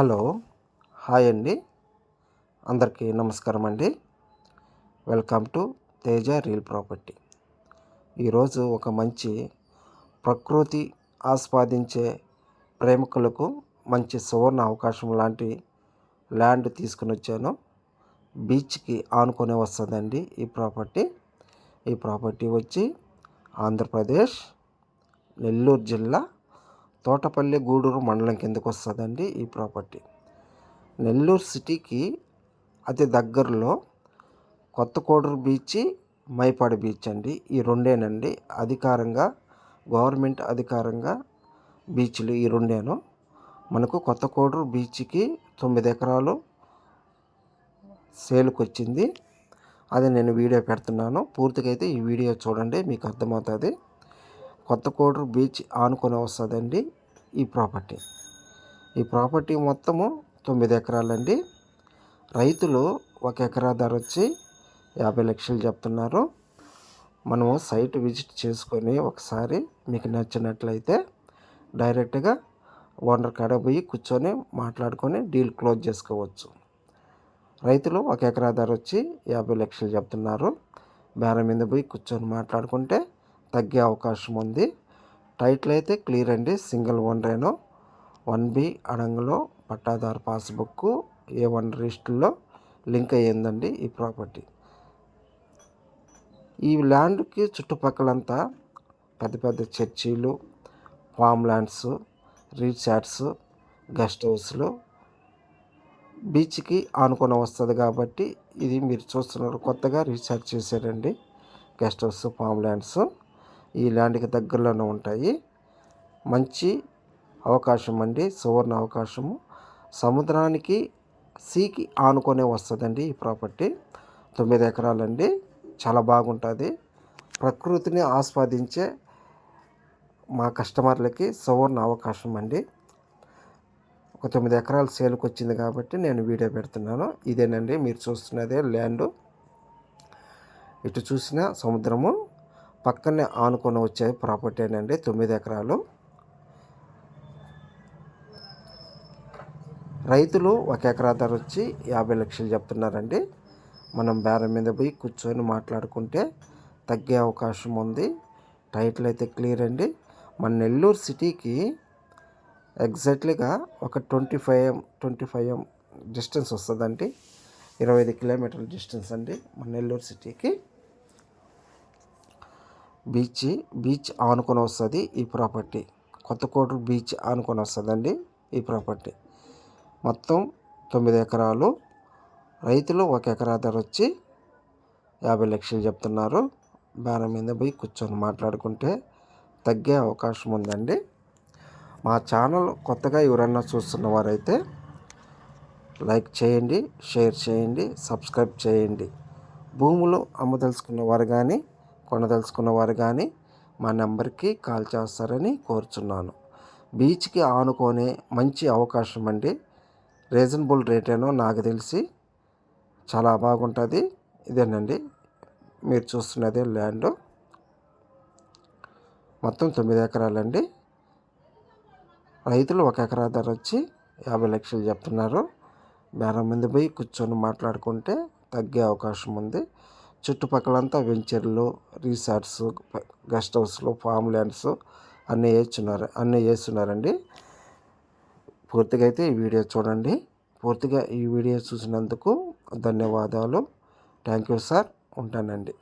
Hello hi అండి. అందరికీ నమస్కారం అండి. Welcome to Teja real property. ఈరోజు ఒక మంచి ప్రకృతి ఆస్వాదించే ప్రేమికులకు మంచి సువర్ణ అవకాశం లాంటి ల్యాండ్ తీసుకుని వచ్చాను. బీచ్కి ఆనుకొని వస్తుందండి ఈ ప్రాపర్టీ. ఈ ప్రాపర్టీ వచ్చి ఆంధ్రప్రదేశ్ నెల్లూరు జిల్లా తోటపల్లి గూడూరు మండలం కిందకు వస్తుందండి ఈ ప్రాపర్టీ. నెల్లూరు సిటీకి అతి దగ్గరలో కొత్త కోడూరు బీచ్ మైపాడు బీచ్ అండి. ఈ రెండేనండి. అధికారంగా గవర్నమెంట్ అధికారంగా బీచ్లు ఈ రెండేను. మనకు కొత్త కోడూరు బీచ్కి తొమ్మిది ఎకరాలు సేల్కి వచ్చింది అది నేను వీడియో పెడుతున్నాను. పూర్తిగా అయితే ఈ వీడియో చూడండి మీకు అర్థమవుతుంది. కొత్త కోడూరు బీచ్ ఆనుకొని వస్తుందండి ఈ ప్రాపర్టీ. ఈ ప్రాపర్టీ మొత్తము తొమ్మిది ఎకరాలండి. రైతులు ఒక ఎకరా ధర వచ్చి యాభై లక్షలు చెప్తున్నారు. మనము సైట్ విజిట్ చేసుకొని ఒకసారి మీకు నచ్చినట్లయితే డైరెక్ట్గా ఓనర్ కాడ పోయి కూర్చొని మాట్లాడుకొని డీల్ క్లోజ్ చేసుకోవచ్చు. రైతులు ఒక ఎకరా ధర వచ్చి యాభై లక్షలు చెప్తున్నారు. బేరం మీద పోయి కూర్చొని మాట్లాడుకుంటే తగ్గే అవకాశం ఉంది. టైటిల్ అయితే క్లియర్ అండి. సింగిల్ వన్ రేను వన్ బి అడంగులో పట్టాదారు పాస్బుక్ ఏ వన్ రిజిస్టర్లో లింక్ అయ్యిందండి ఈ ప్రాపర్టీ. ఈ ల్యాండ్కి చుట్టుపక్కలంతా పెద్ద పెద్ద చర్చీలు ఫామ్ ల్యాండ్స్ రీసార్ట్స్ గెస్ట్ హౌస్లు. బీచ్కి ఆనుకొని వస్తుంది కాబట్టి ఇది మీరు చూస్తున్నారు కొత్తగా రీఛార్జ్ చేశారండి. గెస్ట్ హౌస్ ఫామ్ ల్యాండ్స్ ఈ ల్యాండ్కి దగ్గరలోనే ఉంటాయి. మంచి అవకాశం అండి. సువర్ణ అవకాశము. సముద్రానికి సీకి ఆనుకొనే వస్తుందండి ఈ ప్రాపర్టీ. తొమ్మిది ఎకరాలండి. చాలా బాగుంటుంది. ప్రకృతిని ఆస్వాదించే మా కస్టమర్లకి సువర్ణ అవకాశం అండి. ఒక తొమ్మిది ఎకరాలు సేల్కి వచ్చింది కాబట్టి నేను వీడియో పెడుతున్నాను. ఇదేనండి మీరు చూస్తున్నదే ల్యాండ్. ఇటు చూసిన సముద్రము పక్కనే ఆనుకొని వచ్చే ప్రాపర్టీ అండి తొమ్మిది ఎకరాలు. రైతులు ఒక ఎకరా ధర వచ్చి యాభై లక్షలు చెప్తున్నారండి. మనం బేరం మీద పోయి కూర్చొని మాట్లాడుకుంటే తగ్గే అవకాశం ఉంది. టైటిల్ అయితే క్లియర్ అండి. మన నెల్లూరు సిటీకి ఎగ్జాక్ట్లీగా ఒక twenty five twenty five M distance వస్తుందండి. ఇరవై ఐదు కిలోమీటర్ల డిస్టెన్స్ అండి మన నెల్లూరు సిటీకి. బీచ్ బీచ్ ఆనుకొని వస్తుంది ఈ ప్రాపర్టీ. కొత్త కొత్తకోట బీచ్ ఆనుకొని వస్తుందండి ఈ ప్రాపర్టీ. మొత్తం తొమ్మిది ఎకరాలు. రైతులు ఒక ఎకరా ధర వచ్చి యాభై లక్షలు చెప్తున్నారు. బేరం మీద పోయి కూర్చొని మాట్లాడుకుంటే తగ్గే అవకాశం ఉందండి. మా ఛానల్ కొత్తగా ఎవరన్నా చూస్తున్న వారైతే లైక్ చేయండి షేర్ చేయండి సబ్స్క్రైబ్ చేయండి. భూములు అమ్మదలుచుకున్న వారు కానీ కొనదలుచుకున్న వారు కానీ మా నెంబర్కి కాల్ చేస్తారని కోరుచున్నాను. బీచ్కి ఆనుకునే మంచి అవకాశం అండి. రీజనబుల్ రేటేనో నాకు తెలిసి చాలా బాగుంటుంది. ఇదేనండి. మీరు చూస్తున్నదే ల్యాండ్. మొత్తం తొమ్మిది ఎకరాలండి. రైతులు ఒక ఎకరా ధర వచ్చి యాభై లక్షలు చెప్తున్నారు. బేరం మంది పోయి కూర్చొని మాట్లాడుకుంటే తగ్గే అవకాశం ఉంది. చుట్టుపక్కలంతా వెంచర్లు రిసార్ట్స్ గెస్ట్ హౌస్లు ఫామ్ ల్యాండ్స్ అన్నీ వేస్తున్నారు అన్నీ వేస్తున్నారండి. పూర్తిగా అయితే ఈ వీడియో చూడండి. పూర్తిగా ఈ వీడియో చూసినందుకు ధన్యవాదాలు. Thank you sir. ఉంటానండి.